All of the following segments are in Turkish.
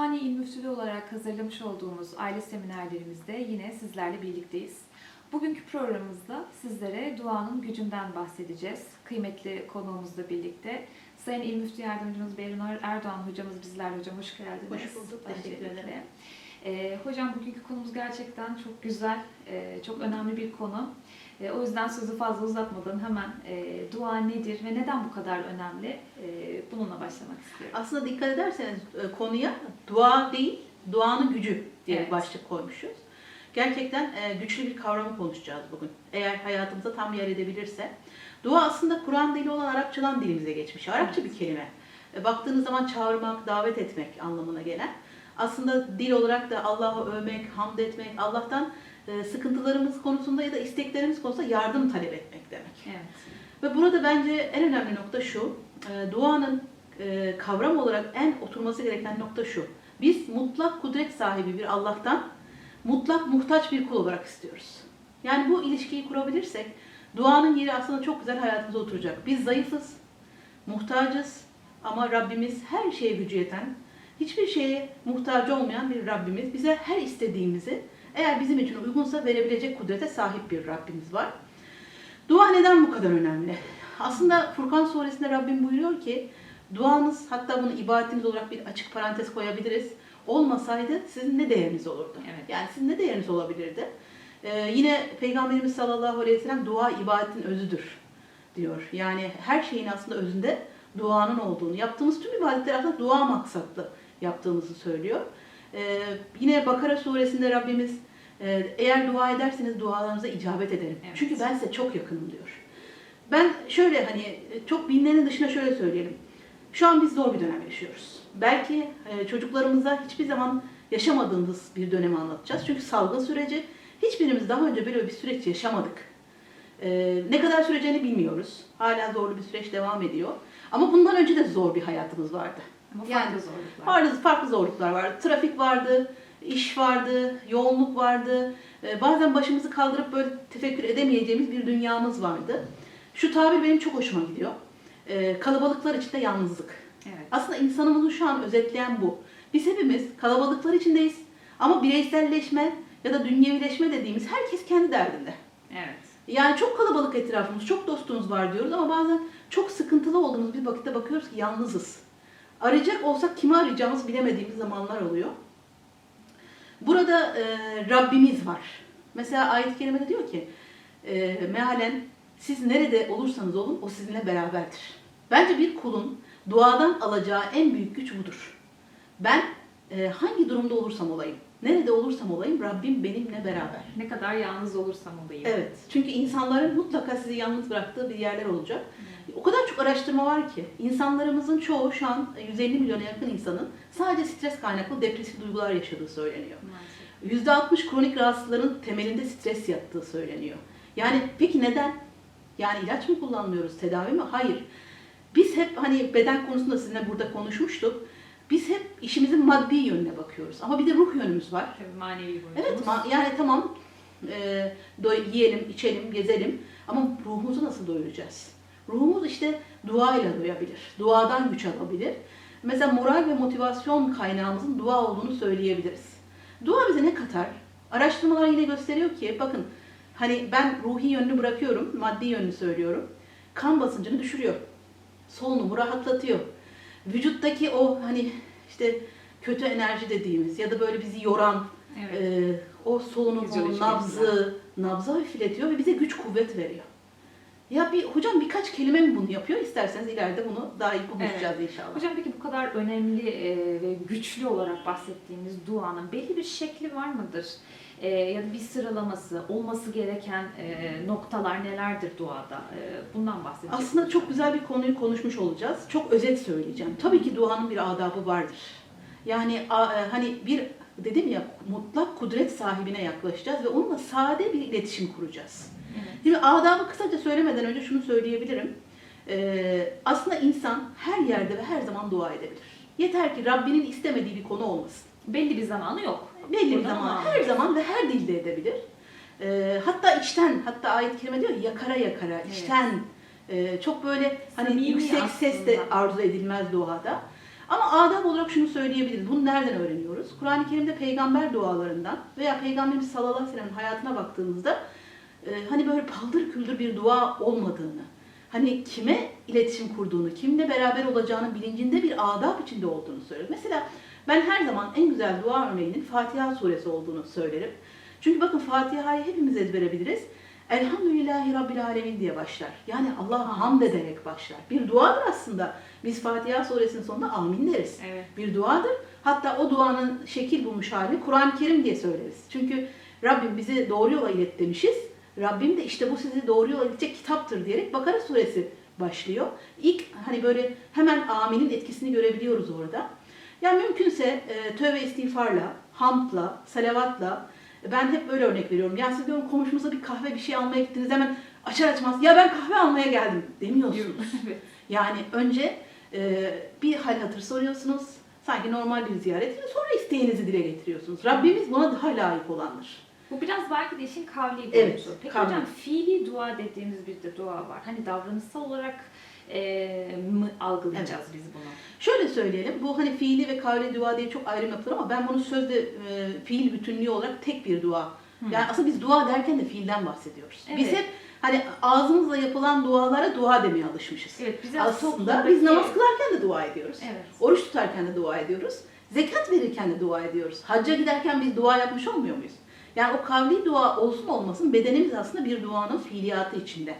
Osmaniye İl Müftülüğü olarak hazırlamış olduğumuz aile seminerlerimizde yine sizlerle birlikteyiz. Bugünkü programımızda sizlere duanın gücünden bahsedeceğiz. Kıymetli konuğumuzla birlikte Sayın İl Müftü Yardımcımız Berunur Erdoğan hocamız bizlerle hocam hoş geldiniz. Hoş bulduk, teşekkür ederim. Ee, hocam bugünkü konumuz gerçekten çok güzel, e, çok önemli bir konu. E, o yüzden sözü fazla uzatmadan hemen e, dua nedir ve neden bu kadar önemli e, bununla başlamak istiyorum. Aslında dikkat ederseniz e, konuya dua değil, duanın gücü diye Evet. başlık koymuşuz. Gerçekten e, güçlü bir kavramı konuşacağız bugün. Eğer hayatımıza tam yer edebilirse. Dua aslında Kur'an dili olan Arapçadan dilimize geçmiş. Arapça bir kelime. E, Baktığınız zaman çağırmak, davet etmek anlamına gelen. Aslında dil olarak da Allah'ı övmek, hamd etmek, Allah'tan sıkıntılarımız konusunda ya da isteklerimiz konusunda yardım talep etmek demek. Evet. Ve burada bence en önemli nokta şu, e, duanın e, kavram olarak en oturması gereken nokta şu. Biz mutlak kudret sahibi bir Allah'tan mutlak muhtaç bir kul olarak istiyoruz. Yani bu ilişkiyi kurabilirsek duanın yeri aslında çok güzel hayatımıza oturacak. Biz zayıfız, muhtacız ama Rabbimiz her şeye gücü yeten, hiçbir şeye muhtaç olmayan bir Rabbimiz. Bize her istediğimizi eğer bizim için uygunsa verebilecek kudrete sahip bir Rabbimiz var. Dua neden bu kadar önemli? Aslında Furkan suresinde Rabbim buyuruyor ki duanız hatta bunu ibadetiniz olarak bir açık parantez koyabiliriz. Olmasaydı sizin ne değeriniz olurdu? Evet. Yani sizin ne değeriniz olabilirdi? Ee, yine Peygamberimiz sallallahu aleyhi ve sellem dua ibadetin özüdür diyor. Yani her şeyin aslında özünde duanın olduğunu, yaptığımız tüm ibadetler aslında dua maksatlı yaptığımızı söylüyor. Ee, yine Bakara suresinde Rabbimiz e, eğer dua ederseniz dualarınıza icabet ederim. Evet. Çünkü ben size çok yakınım diyor. Ben şöyle hani e, çok bilinenin dışında şöyle söyleyelim. Şu an biz zor bir dönem yaşıyoruz. Belki e, çocuklarımıza hiçbir zaman yaşamadığımız bir dönemi anlatacağız. Çünkü salgın süreci hiçbirimiz daha önce böyle bir süreç yaşamadık. E, ne kadar süreceğini bilmiyoruz. Hala zorlu bir süreç devam ediyor. Ama bundan önce de zor bir hayatımız vardı. Ama Yani farklı zorluklar. Farklı, farklı zorluklar vardı. Trafik vardı, iş vardı, yoğunluk vardı. Ee, bazen başımızı kaldırıp böyle tefekkür edemeyeceğimiz bir dünyamız vardı. Şu tabir benim çok hoşuma gidiyor. Ee, kalabalıklar içinde yalnızlık. Evet. Aslında insanımızı şu an özetleyen bu. Biz hepimiz kalabalıklar içindeyiz. Ama bireyselleşme ya da dünyevileşme dediğimiz herkes kendi derdinde. Evet. Yani çok kalabalık etrafımız, çok dostumuz var diyoruz ama bazen çok sıkıntılı olduğumuz bir vakitte bakıyoruz ki yalnızız. Arayacak olsak kimi arayacağımızı bilemediğimiz zamanlar oluyor. Burada e, Rabbimiz var. Mesela ayet-i kerimede diyor ki, e, mealen siz nerede olursanız olun o sizinle beraberdir. Bence bir kulun duadan alacağı en büyük güç budur. Ben e, hangi durumda olursam olayım, nerede olursam olayım Rabbim benimle beraber. Ne kadar yalnız olursam olayım. Evet. Çünkü insanların mutlaka sizi yalnız bıraktığı bir yerler olacak. O kadar çok araştırma var ki insanlarımızın çoğu şu an 150 milyona yakın insanın sadece stres kaynaklı depresif duygular yaşadığı söyleniyor. Maalesef. %60 kronik rahatsızların temelinde stres yattığı söyleniyor. Yani peki neden? Yani ilaç mı kullanmıyoruz, tedavi mi? Hayır. Biz hep hani beden konusunda sizinle burada konuşmuştuk. Biz hep işimizin maddi yönüne bakıyoruz. Ama bir de ruh yönümüz var. Tabii manevi boyutumuz. Evet ma- yani tamam e, yiyelim, içelim, gezelim ama ruhumuzu nasıl doyuracağız? Ruhumuz işte duayla doyabilir. Duadan güç alabilir. Mesela moral ve motivasyon kaynağımızın dua olduğunu söyleyebiliriz. Dua bize ne katar? Araştırmalar yine gösteriyor ki bakın hani ben ruhi yönünü bırakıyorum, maddi yönünü söylüyorum. Kan basıncını düşürüyor. Solunumu rahatlatıyor. Vücuttaki o hani işte kötü enerji dediğimiz ya da böyle bizi yoran Evet. ee, o solunumu, nabzı, nabzı hafifletiyor ve bize güç kuvvet veriyor. Ya bir hocam birkaç kelime mi bunu yapıyor? İsterseniz ileride bunu daha iyi konuşacağız inşallah. Hocam peki bu kadar önemli e, ve güçlü olarak bahsettiğimiz duanın belli bir şekli var mıdır? E, ya da bir sıralaması, olması gereken e, noktalar nelerdir duada? E, bundan bahsedeceğiz. Aslında çok güzel bir konuyu konuşmuş olacağız. Çok özet söyleyeceğim. Tabii ki duanın bir adabı vardır. Yani a- hani bir dedim ya mutlak kudret sahibine yaklaşacağız ve onunla sade bir iletişim kuracağız. Şimdi adabı kısaca söylemeden önce şunu söyleyebilirim. Ee, aslında insan her yerde ve her zaman dua edebilir. Yeter ki Rabbinin istemediği bir konu olmasın. Belli bir zamanı yok. Belli bir zaman, her zaman ve her dilde edebilir. Ee, hatta içten, hatta ayet-i kerime diyor ya, yakara yakara, Evet. içten, e, çok böyle hani Samimi yüksek ses de aslında. arzu edilmez duada. Ama adab olarak şunu söyleyebiliriz. Bunu nereden öğreniyoruz? Kur'an-ı Kerim'de peygamber dualarından veya Peygamberimiz sallallahu aleyhi ve sellem'in hayatına baktığımızda e, hani böyle paldır küldür bir dua olmadığını, hani kime iletişim kurduğunu, kimle beraber olacağının bilincinde bir adab içinde olduğunu söylüyor. Mesela ben her zaman en güzel dua örneğinin Fatiha suresi olduğunu söylerim. Çünkü bakın Fatiha'yı hepimiz ezbere biliriz. Elhamdülillahi Rabbil Alemin diye başlar. Yani Allah'a hamd ederek başlar. Bir duadır aslında. Biz Fatiha suresinin sonunda amin deriz. Evet. Bir duadır. Hatta o duanın şekil bulmuş halini Kur'an-ı Kerim diye söyleriz. Çünkü Rabbim bizi doğru yola ilet demişiz. Rabbim de işte bu sizi doğru yola iletecek kitaptır diyerek Bakara suresi başlıyor. İlk hani böyle hemen aminin etkisini görebiliyoruz orada. Yani mümkünse e, tövbe istiğfarla, hamdla, salavatla ben hep böyle örnek veriyorum. Yani siz diyorum komşumuza bir kahve bir şey almaya gittiniz hemen açar açmaz ya ben kahve almaya geldim demiyorsunuz. Yani önce e, bir hal hatır soruyorsunuz. Sanki normal bir ziyaret sonra isteğinizi dile getiriyorsunuz. Rabbimiz buna daha layık olandır. Bu biraz belki de işin kavli boyutu. Evet, Peki kavli. hocam fiili dua dediğimiz bir de dua var. Hani davranışsal olarak e, mı algılayacağız biz bunu? Şöyle söyleyelim, bu hani fiili ve kavli dua diye çok ayrım yapılır ama ben bunu sözde e, fiil bütünlüğü olarak tek bir dua. Yani aslında biz dua derken de fiilden bahsediyoruz. Biz Evet. hep hani ağzımızla yapılan dualara dua demeye alışmışız. Evet, bize Aslında toplumdaki- biz namaz kılarken de dua ediyoruz. Evet. Oruç tutarken de dua ediyoruz. Zekat verirken de dua ediyoruz. Hacca giderken biz dua yapmış olmuyor muyuz? Yani o kavli dua olsun olmasın bedenimiz aslında bir duanın fiiliyatı içinde.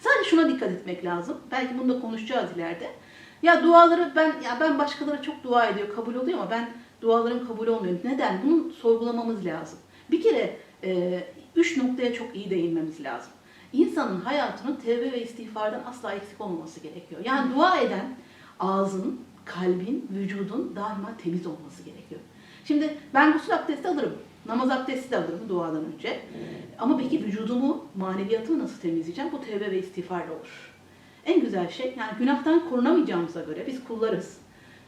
Sadece şuna dikkat etmek lazım. Belki bunu da konuşacağız ileride. Ya duaları ben ya ben başkaları çok dua ediyor, kabul oluyor ama ben dualarım kabul olmuyor. Neden? Bunu sorgulamamız lazım. Bir kere e, üç noktaya çok iyi değinmemiz lazım. İnsanın hayatının tevbe ve istiğfardan asla eksik olmaması gerekiyor. Yani dua eden ağzın, kalbin, vücudun daima temiz olması gerekiyor. Şimdi ben gusül abdesti alırım. Namaz abdesti de alırım duadan önce. Ama peki vücudumu, maneviyatımı nasıl temizleyeceğim? Bu tevbe ve istiğfarla olur. En güzel şey, yani günahtan korunamayacağımıza göre biz kullarız.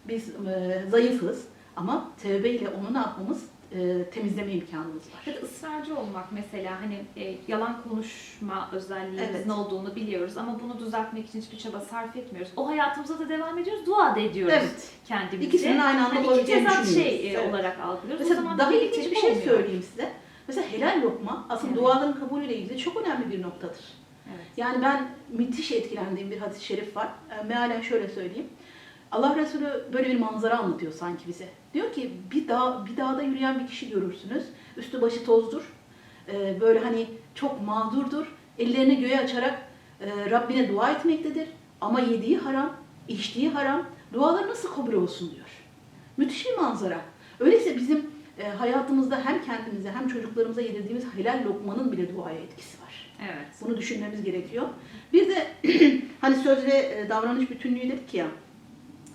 Biz e, zayıfız. Ama tevbe ile onu ne yapmamız? E, temizleme imkanımız var. Ya da ısrarcı olmak mesela hani e, yalan konuşma özelliğimizin Evet. olduğunu biliyoruz ama bunu düzeltmek için hiçbir çaba sarf etmiyoruz. O hayatımıza da devam ediyoruz, dua da ediyoruz Evet. Kendimizce. İkisinin aynı anda iki olabileceğini tezat düşünmüyoruz. şey e, Evet. olarak algılıyoruz. o Mesela zaman daha bir ilginç bir şey olmuyor. söyleyeyim size. Mesela helal lokma aslında Evet. duaların kabulüyle ilgili çok önemli bir noktadır. Evet. Yani ben müthiş etkilendiğim bir hadis-i şerif var. E, Mealen şöyle söyleyeyim. Allah Resulü böyle bir manzara anlatıyor sanki bize. Diyor ki bir dağ bir dağda yürüyen bir kişi görürsünüz. Üstü başı tozdur. E, böyle hani çok mağdurdur. Ellerini göğe açarak e, Rabbine dua etmektedir. Ama yediği haram, içtiği haram. Duaları nasıl kabul olsun diyor. Müthiş bir manzara. Öyleyse bizim e, hayatımızda hem kendimize hem çocuklarımıza yedirdiğimiz helal lokmanın bile duaya etkisi var. Evet. Bunu düşünmemiz gerekiyor. Bir de hani söz ve e, davranış bütünlüğü dedik ya.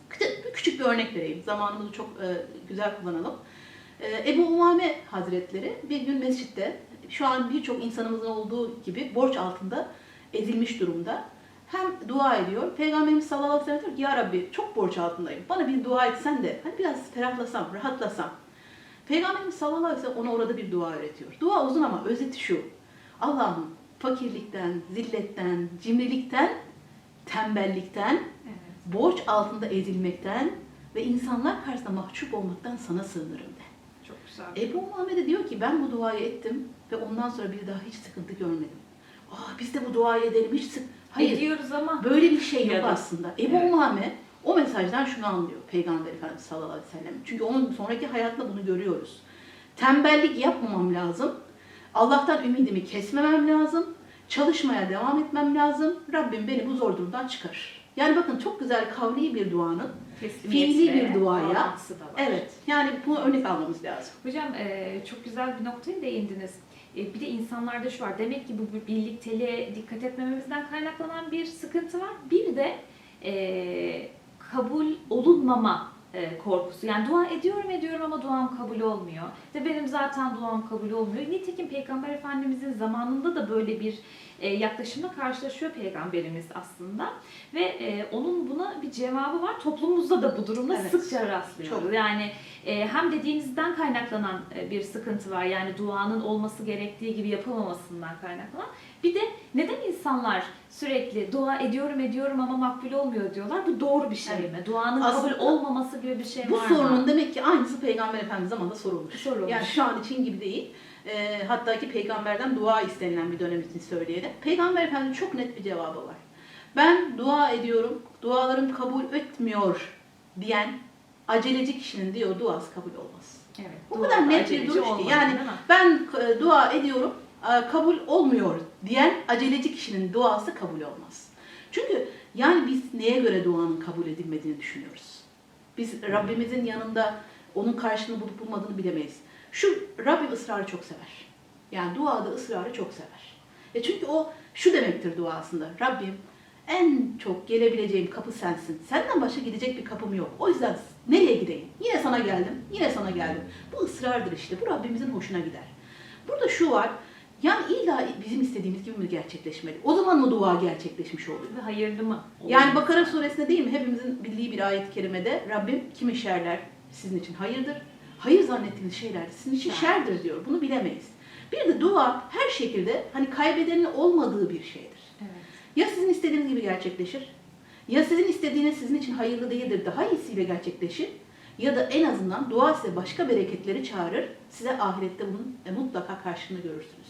Küçük, bir küçük bir örnek vereyim. Zamanımızı çok e, güzel kullanalım. E, Ebu Umame Hazretleri bir gün mescitte şu an birçok insanımızın olduğu gibi borç altında ezilmiş durumda. Hem dua ediyor. Peygamberimiz sallallahu aleyhi ve sellem diyor ki ya Rabbi çok borç altındayım. Bana bir dua etsen de hani biraz ferahlasam, rahatlasam. Peygamberimiz sallallahu aleyhi ve sellem ona orada bir dua öğretiyor. Dua uzun ama özeti şu. Allah'ım fakirlikten, zilletten, cimrilikten, tembellikten, Evet. borç altında ezilmekten ve insanlar karşısında mahcup olmaktan sana sığınırım de. Çok güzel. Ebu Muhammed'e diyor ki ben bu duayı ettim ve ondan sonra bir daha hiç sıkıntı görmedim. Aa biz de bu duayı edelim hiç sık... Hayır Ediyoruz ama böyle bir şey Ya yok da- aslında. Ebu Evet. Muhammed o mesajdan şunu anlıyor Peygamber Efendimiz sallallahu aleyhi ve sellem. Çünkü onun sonraki hayatında bunu görüyoruz. Tembellik yapmamam lazım. Allah'tan ümidimi kesmemem lazım. Çalışmaya devam etmem lazım. Rabbim beni bu zor durumdan çıkarır. Yani bakın çok güzel kavli bir duanın fiili bir duaya evet yani bunu örnek almamız lazım. Hocam e, çok güzel bir noktaya değindiniz. E, bir de insanlarda şu var. Demek ki bu bir birlikteliğe dikkat etmememizden kaynaklanan bir sıkıntı var. Bir de e, kabul olunmama e, korkusu. Yani dua ediyorum ediyorum ama duam kabul olmuyor. De benim zaten duam kabul olmuyor. Nitekim Peygamber Efendimizin zamanında da böyle bir yaklaşımla karşılaşıyor peygamberimiz aslında ve e, onun buna bir cevabı var. Toplumumuzda da bu durumda Evet. sıkça rastlıyoruz. Çok. Yani e, hem dediğinizden kaynaklanan e, bir sıkıntı var. Yani duanın olması gerektiği gibi yapılmamasından kaynaklanan. Bir de neden insanlar sürekli dua ediyorum ediyorum ama makbul olmuyor diyorlar? Bu doğru bir şey Evet. mi? Duanın Aslında kabul olmaması gibi bir şey Bu var sorunun mı? demek ki aynısı Peygamber Efendimiz zamanında sorulmuş. Sorulmuş. Yani şu an için gibi değil. Ee, hatta ki peygamberden dua istenilen bir dönem için söyleyelim. Peygamber Efendimiz çok net bir cevabı var. Ben dua ediyorum, dualarım kabul etmiyor diyen aceleci kişinin diyor duası kabul olmaz. Evet. Duada kadar net bir duruş ki. Yani? Ben e, dua ediyorum, e, kabul olmuyor diyen aceleci kişinin duası kabul olmaz. Çünkü yani biz neye göre duanın kabul edilmediğini düşünüyoruz. Biz Rabbimizin yanında onun karşılığını bulup bulmadığını bilemeyiz. Şu Rabbim ısrarı çok sever. Yani duada ısrarı çok sever. E çünkü o şu demektir duasında. Rabbim en çok gelebileceğim kapı sensin. Senden başka gidecek bir kapım yok. O yüzden nereye gideyim? Yine sana geldim, yine sana geldim. Bu ısrardır işte. Bu Rabbimizin hoşuna gider. Burada şu var. Yani illa bizim istediğimiz gibi mi gerçekleşmeli? O zaman mı dua gerçekleşmiş oluyor? Ve hayırlı mı? Yani Olmalı. Bakara suresinde değil mi? Hepimizin bildiği bir ayet-i kerimede Rabbim kimi şerler sizin için hayırdır. Hayır zannettiğiniz şeyler sizin için Şer. şerdir diyor. Bunu bilemeyiz. Bir de dua her şekilde hani kaybedenin olmadığı bir şeydir. Evet. Ya sizin istediğiniz gibi gerçekleşir, ya sizin istediğiniz sizin için hayırlı değildir, daha iyisiyle gerçekleşir, ya da en azından dua size başka bereketleri çağırır, size ahirette bunun e, mutlaka karşılığını görürsünüz.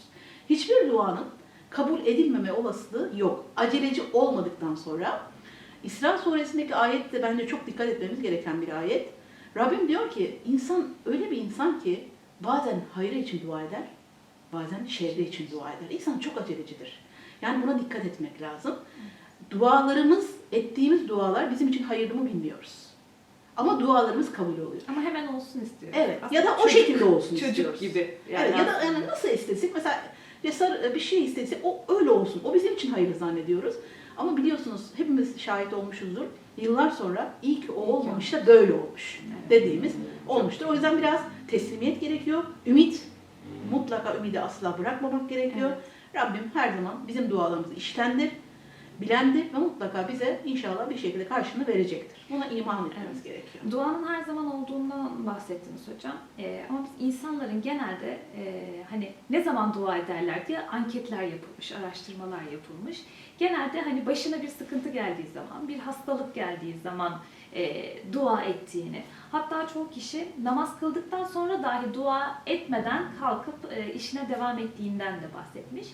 Hiçbir duanın kabul edilmeme olasılığı yok. Aceleci olmadıktan sonra İsra suresindeki ayet de bence çok dikkat etmemiz gereken bir ayet. Rabbim diyor ki insan öyle bir insan ki bazen hayrı için dua eder, bazen şerri için dua eder. İnsan çok acelecidir. Yani buna dikkat etmek lazım. Dualarımız, ettiğimiz dualar bizim için hayırlı mı bilmiyoruz. Ama dualarımız kabul oluyor. Ama hemen olsun istiyoruz. Evet. Aslında ya da o şekilde olsun Çocuk istiyoruz. gibi. evet. Ya da yani nasıl istesek mesela cesar bir şey istesek o öyle olsun. O bizim için hayırlı zannediyoruz. Ama biliyorsunuz hepimiz şahit olmuşuzdur. Yıllar sonra iyi ki o olmamış da böyle olmuş Evet. dediğimiz olmuştur. O yüzden biraz teslimiyet gerekiyor. Ümit mutlaka ümidi asla bırakmamak gerekiyor. Rabbim her zaman bizim dualarımızı iştendir, bilendir ve mutlaka bize inşallah bir şekilde karşılığını verecektir. Buna iman etmemiz Evet. gerekiyor. Duanın her zaman olduğundan bahsettiniz hocam. Ee, ama biz insanların genelde e, hani ne zaman dua ederler diye anketler yapılmış, araştırmalar yapılmış. Genelde hani başına bir sıkıntı geldiği zaman, bir hastalık geldiği zaman e, dua ettiğini, hatta çoğu kişi namaz kıldıktan sonra dahi dua etmeden kalkıp e, işine devam ettiğinden de bahsetmiş.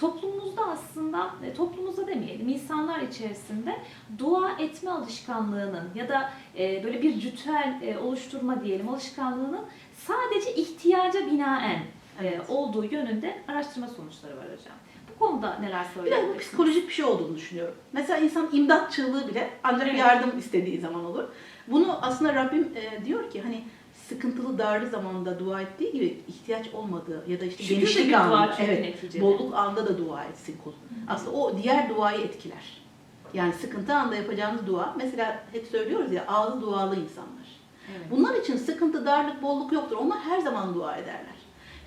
Toplumumuzda aslında, e, toplumumuzda demeyelim, insanlar içerisinde dua etme alışkanlığının ya da e, böyle bir ritüel e, oluşturma diyelim alışkanlığının sadece ihtiyaca binaen Evet. olduğu yönünde araştırma sonuçları var hocam. Bu konuda neler Biraz bu söyleyebilirsiniz? psikolojik bir şey olduğunu düşünüyorum. Mesela insan imdat çığlığı bile ancak Evet. yardım istediği zaman olur. Bunu aslında Rabbim diyor ki hani sıkıntılı, darlı zamanda dua ettiği gibi ihtiyaç olmadığı ya da işte Şükür genişlik bir dua anında, çünkü evet, neticede. bolluk anda da dua etsin kul. Aslında o diğer duayı etkiler. Yani sıkıntı anda yapacağımız dua, mesela hep söylüyoruz ya ağzı dualı insanlar. Evet. Bunlar için sıkıntı, darlık, bolluk yoktur. Onlar her zaman dua ederler.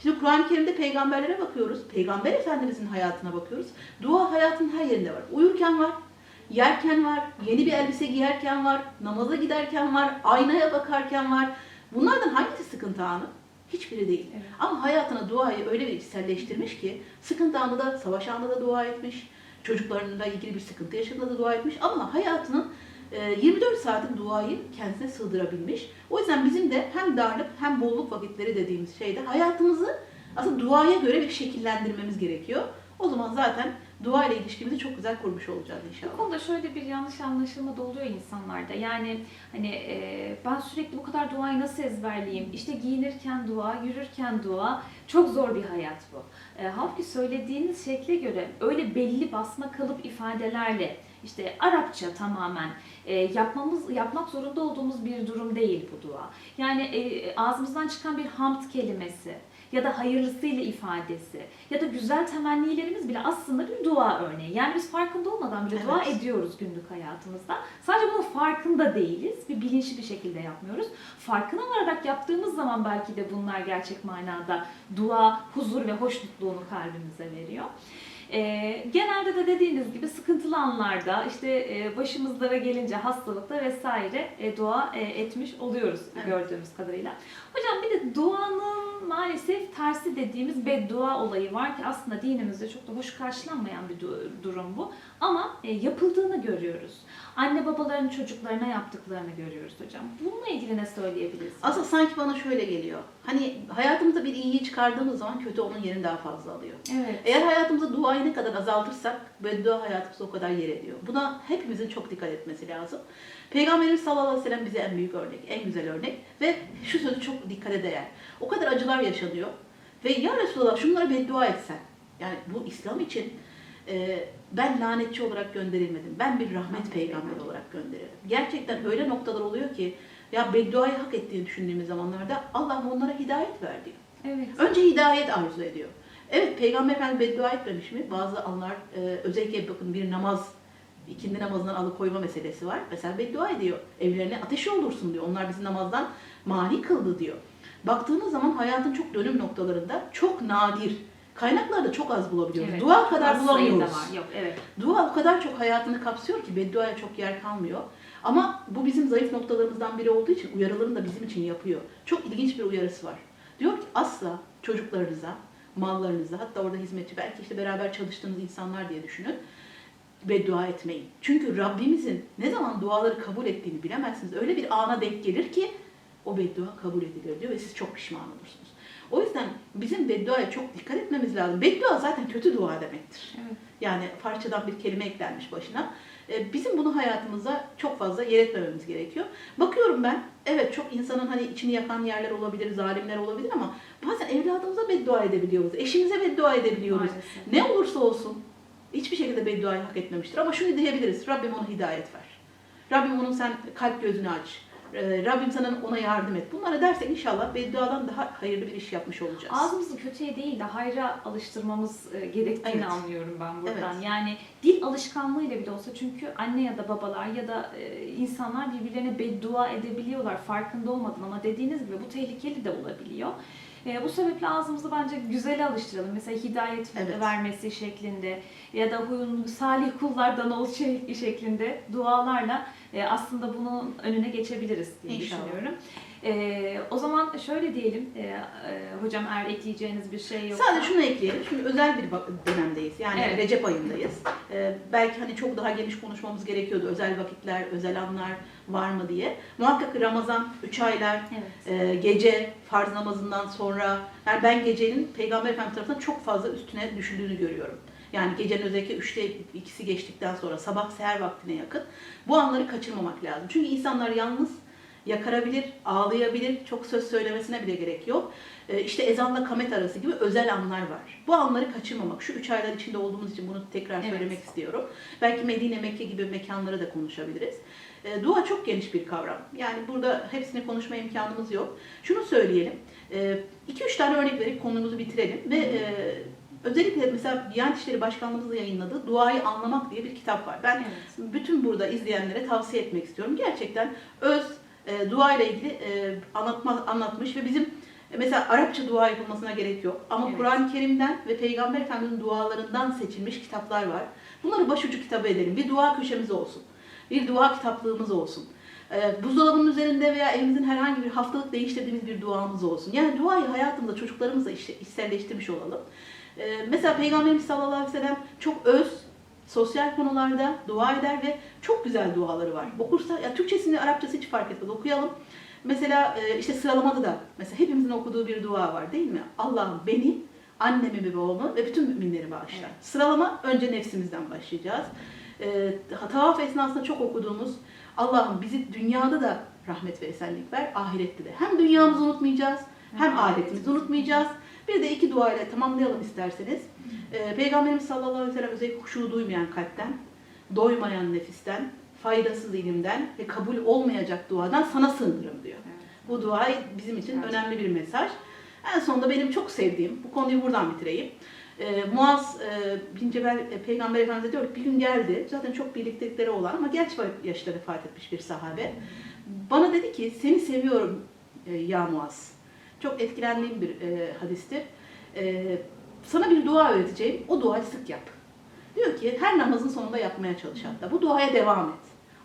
Şimdi Kur'an-ı Kerim'de peygamberlere bakıyoruz. Peygamber Efendimizin hayatına bakıyoruz. Dua hayatın her yerinde var. Uyurken var, yerken var, yeni bir elbise giyerken var, namaza giderken var, aynaya bakarken var. Bunlardan hangisi sıkıntı anı? Hiçbiri değil. Evet. Ama hayatına duayı öyle bir içselleştirmiş ki sıkıntı anında da, savaş anında da dua etmiş. Çocuklarıyla ilgili bir sıkıntı yaşadığında da dua etmiş. Ama hayatının e, 24 saatlik duayı kendisine sığdırabilmiş. O yüzden bizim de hem darlık hem bolluk vakitleri dediğimiz şeyde hayatımızı aslında duaya göre bir şekillendirmemiz gerekiyor. O zaman zaten dua ile ilişkimizi çok güzel kurmuş olacağız Bu inşallah. konuda şöyle bir yanlış anlaşılma da oluyor insanlarda. Yani hani e, ben sürekli bu kadar duayı nasıl ezberleyeyim? İşte giyinirken dua, yürürken dua. Çok zor bir hayat bu. E, halbuki söylediğiniz şekle göre öyle belli basma kalıp ifadelerle işte Arapça tamamen e, yapmamız yapmak zorunda olduğumuz bir durum değil bu dua. Yani e, ağzımızdan çıkan bir hamd kelimesi ya da hayırlısıyla ifadesi ya da güzel temennilerimiz bile aslında bir dua örneği. Yani biz farkında olmadan bile dua Evet. ediyoruz günlük hayatımızda. Sadece bunun farkında değiliz. Bir bilinçli bir şekilde yapmıyoruz. Farkına vararak yaptığımız zaman belki de bunlar gerçek manada dua, huzur ve hoşnutluğunu kalbimize veriyor. Ee, genelde de dediğiniz gibi sıkıntılı anlarda işte e, başımızlara gelince hastalıkta vesaire e, dua e, etmiş oluyoruz Evet. gördüğümüz kadarıyla. Hocam bir de duanın maalesef tersi dediğimiz beddua olayı var ki aslında dinimizde çok da hoş karşılanmayan bir du- durum bu. Ama e, yapıldığını görüyoruz. Anne babaların çocuklarına yaptıklarını görüyoruz hocam. Bununla ilgili ne söyleyebilirsiniz? Aslında sanki bana şöyle geliyor. Hani hayatımızda bir iyiyi çıkardığımız zaman kötü onun yerini daha fazla alıyor. Evet. Eğer hayatımızda duayı ne kadar azaltırsak beddua hayatımızda o kadar yer ediyor. Buna hepimizin çok dikkat etmesi lazım. Peygamberimiz sallallahu aleyhi ve sellem bize en büyük örnek, en güzel örnek ve şu sözü çok dikkate değer. O kadar acılar yaşanıyor ve ya Resulallah şunlara beddua etsen. Yani bu İslam için e, ben lanetçi olarak gönderilmedim. Ben bir rahmet peygamberi olarak gönderildim. Gerçekten öyle noktalar oluyor ki ya bedduayı hak ettiğini düşündüğümüz zamanlarda Allah onlara hidayet ver diyor. Evet. Önce hidayet arzu ediyor. Evet Peygamber Efendimiz beddua etmemiş mi? Bazı anlar e, özellikle bakın bir namaz ikindi namazından alıkoyma meselesi var. Mesela beddua ediyor. Evlerine ateşi olursun diyor. Onlar bizi namazdan mani kıldı diyor. Baktığınız zaman hayatın çok dönüm noktalarında çok nadir kaynaklarda çok az bulabiliyoruz. Evet. Dua kadar bulamıyoruz. var. Yok evet. Dua o kadar çok hayatını kapsıyor ki bedduaya çok yer kalmıyor. Ama bu bizim zayıf noktalarımızdan biri olduğu için uyarılarını da bizim için yapıyor. Çok ilginç bir uyarısı var. Diyor ki asla çocuklarınıza, mallarınıza hatta orada hizmetçi belki işte beraber çalıştığınız insanlar diye düşünün. Beddua etmeyin. Çünkü Rabbimizin ne zaman duaları kabul ettiğini bilemezsiniz. Öyle bir ana denk gelir ki o beddua kabul edilir diyor ve siz çok pişman olursunuz. O yüzden bizim bedduaya çok dikkat etmemiz lazım. Beddua zaten kötü dua demektir. Evet. Yani parçadan bir kelime eklenmiş başına. Ee, Bizim bunu hayatımızda çok fazla yer etmememiz gerekiyor. Bakıyorum ben, evet çok insanın hani içini yakan yerler olabilir, zalimler olabilir ama bazen evladımıza beddua edebiliyoruz, eşimize beddua edebiliyoruz. Maalesef. Ne olursa olsun hiçbir şekilde bedduayı hak etmemiştir. Ama şunu diyebiliriz, Rabbim ona hidayet ver. Rabbim onun sen kalp gözünü aç. Ee, Rabbim sana ona yardım et. Bunları dersek inşallah bedduadan daha hayırlı bir iş yapmış olacağız. Ağzımızı kötüye değil de hayra alıştırmamız e, gerektiğini Evet. anlıyorum ben buradan. Evet. Yani dil alışkanlığıyla bile olsa çünkü anne ya da babalar ya da e, insanlar birbirlerine beddua edebiliyorlar farkında olmadan ama dediğiniz gibi bu tehlikeli de olabiliyor. E, bu sebeple ağzımızı bence güzel alıştıralım. Mesela hidayet Evet. vermesi şeklinde ya da huyun salih kullardan ol şey- şeklinde dualarla e, aslında bunun önüne geçebiliriz diye İnşallah. düşünüyorum. E, o zaman şöyle diyelim e, e, hocam eğer ekleyeceğiniz bir şey yoksa. Sadece şunu ekleyelim. Şimdi özel bir dönemdeyiz. Yani Evet. Recep ayındayız. Ee, belki hani çok daha geniş konuşmamız gerekiyordu. Özel vakitler, özel anlar var mı diye. Muhakkak Ramazan, 3 aylar, Evet. e, gece farz namazından sonra. Yani ben gecenin Peygamber Efendimiz tarafından çok fazla üstüne düşüldüğünü görüyorum. Yani gecenin özellikle üçte ikisi geçtikten sonra sabah seher vaktine yakın bu anları kaçırmamak lazım. Çünkü insanlar yalnız yakarabilir, ağlayabilir, çok söz söylemesine bile gerek yok. Ee, işte ezanla kamet arası gibi özel anlar var. Bu anları kaçırmamak. Şu üç aylar içinde olduğumuz için bunu tekrar Evet. söylemek istiyorum. Belki Medine, Mekke gibi mekanları da konuşabiliriz. Ee, dua çok geniş bir kavram. Yani burada hepsini konuşma imkanımız yok. Şunu söyleyelim. 2-3 tane örnek verip konumuzu bitirelim ve e, özellikle mesela Diyanet İşleri Başkanlığımızın yayınladığı Duayı Anlamak diye bir kitap var. Ben Evet. bütün burada izleyenlere tavsiye etmek istiyorum. Gerçekten öz e, dua ile ilgili e, anlatma, anlatmış ve bizim e, mesela Arapça dua yapılmasına gerek yok. Ama Evet. Kur'an-ı Kerim'den ve Peygamber Efendimiz'in dualarından seçilmiş kitaplar var. Bunları başucu kitabı edelim. Bir dua köşemiz olsun. Bir dua kitaplığımız olsun. E, buzdolabının üzerinde veya evimizin herhangi bir haftalık değiştirdiğimiz bir duamız olsun. Yani duayı hayatımızda çocuklarımızla işte içselleştirmiş olalım. E, mesela Peygamberimiz sallallahu aleyhi ve sellem çok öz, sosyal konularda dua eder ve çok güzel duaları var. Okursa, ya Türkçesini, Arapçası hiç fark etmez. Okuyalım. Mesela e, işte sıralamada da mesela hepimizin okuduğu bir dua var değil mi? Allah'ım beni, annemi ve babamı ve bütün müminleri bağışla. Evet. Sıralama önce nefsimizden başlayacağız. E, tavaf esnasında çok okuduğumuz Allah'ım bizi dünyada da rahmet ve esenlik ver, ahirette de. Hem dünyamızı unutmayacağız, hem Hem ahiretimizi unutmayacağız. Bir de iki dua ile tamamlayalım isterseniz. Ee, Peygamberimiz sallallahu aleyhi ve sellem özellikle huşu duymayan kalpten, doymayan nefisten, faydasız ilimden ve kabul olmayacak duadan sana sığınırım diyor. Evet. Bu dua bizim için Evet. önemli bir mesaj. En sonunda benim çok sevdiğim, bu konuyu buradan bitireyim. Ee, Muaz e, bin Cebel e, Peygamber Efendimiz diyor ki bir gün geldi, zaten çok birliktelikleri olan ama genç yaşta vefat etmiş bir sahabe. Bana dedi ki seni seviyorum e, ya Muaz. Çok etkilendiğim bir e, hadistir. E, sana bir dua öğreteceğim, o duayı sık yap. Diyor ki her namazın sonunda yapmaya çalış hatta. Bu duaya devam et.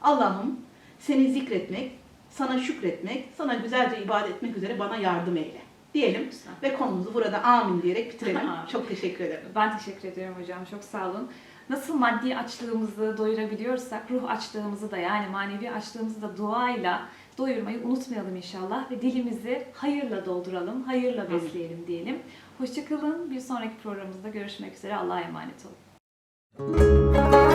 Allah'ım seni zikretmek, sana şükretmek, sana güzelce ibadet etmek üzere bana yardım eyle. Diyelim Güzel. ve konumuzu burada amin diyerek bitirelim. Çok teşekkür ederim. Ben teşekkür ediyorum hocam. Çok sağ olun. Nasıl maddi açlığımızı doyurabiliyorsak ruh açlığımızı da yani manevi açlığımızı da duayla doyurmayı unutmayalım inşallah ve dilimizi hayırla dolduralım, hayırla besleyelim diyelim. Hoşçakalın. Bir sonraki programımızda görüşmek üzere. Allah'a emanet olun.